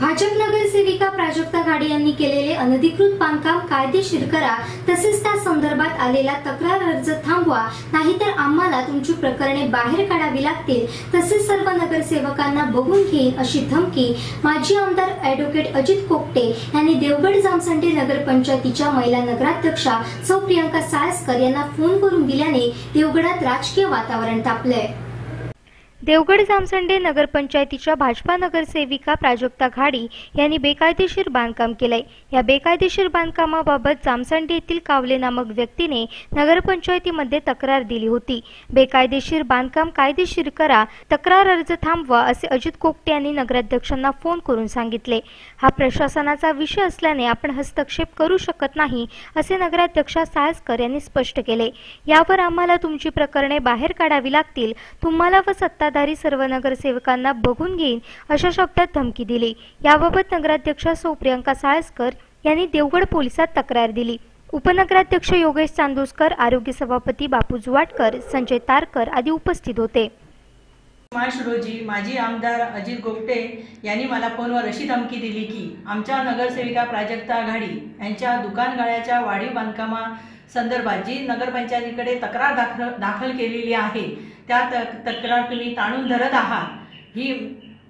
भाजप नगरसेविका प्राजक्ता घाडे यांनी केलेले अनधिकृत बांधकाम कायदेशीर करा तसेच त्या संदर्भात आलेला तक्रार अर्ज थांबवा नाहीतर आम्हाला तुमची प्रकरणे बाहेर काढावी लागतील. तसेच सर्व नगरसेवकांना बघून घेईन अशी धमकी माजी आमदार ऍडव्होकेट अजित कोकटे यांनी देवगड जामसंडे नगरपंचायतीच्या महिला नगराध्यक्षा सौ प्रियंका साळसकर यांना फोन करून दिल्याने देवगडात राजकीय वातावरण तापलंय. देवगड जामसंडे नगरपंचायतीच्या भाजपा नगरसेविका प्राजक्ता घाडी यांनी बेकायदेशीर बांधकाम केलंय. या बेकायदेशीर बांधकामाबाबत जामसंडे येथील कावले नामक व्यक्तीने नगरपंचायतीमध्ये तक्रार दिली होती. बेकायदेशीर बांधकाम कायदेशीर करा तक्रार अर्ज थांबवा असे अजित कोकटे यांनी नगराध्यक्षांना फोन करून सांगितले. हा प्रशासनाचा विषय असल्याने आपण हस्तक्षेप करू शकत नाही असे नगराध्यक्षा साळसकर यांनी स्पष्ट केले. यावर आम्हाला तुमची प्रकरणे बाहेर काढावी लागतील. तुम्हाला व सत्ता सत्ताधारी सर्व नगरसेवकांना बघून घेईन अशा शब्दात धमकी दिली. याबाबत नगराध्यक्षा सौ प्रियंका साळसकर यांनी देवगड पोलिसात तक्रार दिली. उपनगराध्यक्ष योगेश चांदोसकर आरोग्य सभापती बापू जुवाटकर संजय तारकर आदी उपस्थित होते. मार्च रोजी माजी आमदार अजित गोपटे यांनी मला फोनवर अशी धमकी दिली की आमच्या नगरसेविका प्राजक्ता आघाडी यांच्या दुकान गाळ्याच्या वाढीव बांधकामा संदर्भात जी नगरपंचायतीकडे तक्रार दाखल दाखल केलेली आहे त्या तक तक्रार तुम्ही ताणून धरत आहात. ही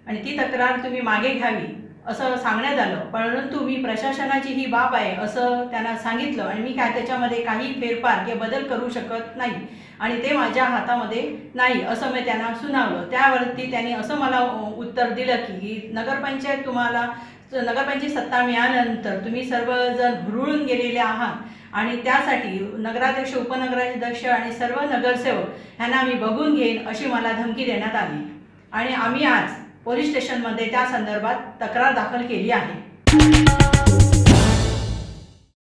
आणि ती तक्रार तुम्ही मागे घ्यावी असं सांगण्यात आलं. परंतु मी प्रशासनाची ही बाब आहे असं त्यांना सांगितलं आणि मी काय त्याच्यामध्ये काही फेरफार किंवा बदल करू शकत नाही आणि ते माझ्या हातामध्ये नाही असं मी त्यांना सुनावलं. त्यावरती त्यांनी असं मला उत्तर दिलं की नगरपंचायत तुम्हाला नगरपंचायत सत्ता मिळाल्यानंतर तुम्ही सर्वजण हुरळून गेलेले आहात. आणि त्यासाठी नगराध्यक्ष उपनगराध्यक्ष आणि सर्व नगरसेवक यांना मी बघून घेईन अशी मला धमकी देण्यात आली. आणि आम्ही आज पोलीस स्टेशनमध्ये त्या संदर्भात तक्रार दाखल केली आहे.